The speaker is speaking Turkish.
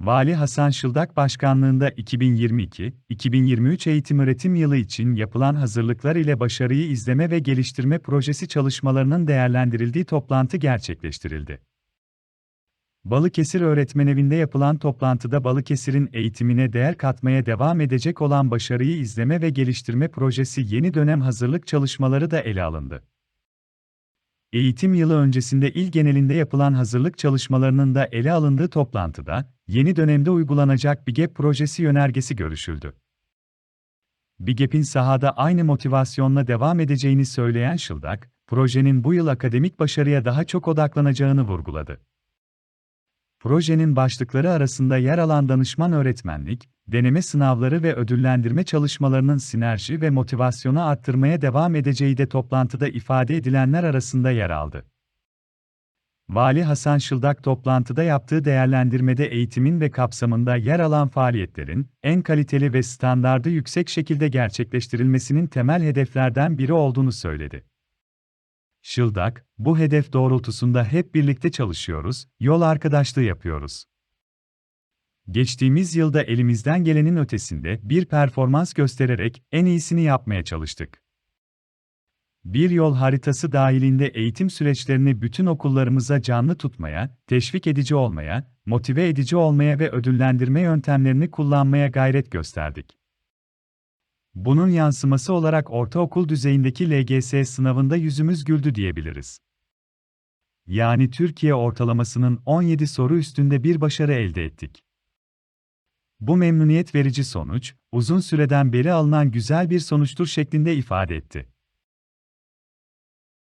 Vali Hasan Şıldak Başkanlığında 2022-2023 eğitim-öğretim yılı için yapılan hazırlıklar ile başarıyı izleme ve geliştirme projesi çalışmalarının değerlendirildiği toplantı gerçekleştirildi. Balıkesir Öğretmenevi'nde yapılan toplantıda Balıkesir'in eğitimine değer katmaya devam edecek olan başarıyı izleme ve geliştirme projesi yeni dönem hazırlık çalışmaları da ele alındı. Eğitim yılı öncesinde il genelinde yapılan hazırlık çalışmalarının da ele alındığı toplantıda, yeni dönemde uygulanacak BİGEP projesi yönergesi görüşüldü. BİGEP'in sahada aynı motivasyonla devam edeceğini söyleyen Şıldak, projenin bu yıl akademik başarıya daha çok odaklanacağını vurguladı. Projenin başlıkları arasında yer alan danışman öğretmenlik, deneme sınavları ve ödüllendirme çalışmalarının sinerji ve motivasyonu arttırmaya devam edeceği de toplantıda ifade edilenler arasında yer aldı. Vali Hasan Şıldak toplantıda yaptığı değerlendirmede eğitimin ve kapsamında yer alan faaliyetlerin en kaliteli ve standardı yüksek şekilde gerçekleştirilmesinin temel hedeflerden biri olduğunu söyledi. Şıldak, bu hedef doğrultusunda hep birlikte çalışıyoruz, yol arkadaşlığı yapıyoruz. Geçtiğimiz yılda elimizden gelenin ötesinde bir performans göstererek en iyisini yapmaya çalıştık. Bir yol haritası dahilinde eğitim süreçlerini bütün okullarımıza canlı tutmaya, teşvik edici olmaya, motive edici olmaya ve ödüllendirme yöntemlerini kullanmaya gayret gösterdik. Bunun yansıması olarak ortaokul düzeyindeki LGS sınavında yüzümüz güldü diyebiliriz. Yani Türkiye ortalamasının 17 soru üstünde bir başarı elde ettik. Bu memnuniyet verici sonuç, uzun süreden beri alınan güzel bir sonuçtur şeklinde ifade etti.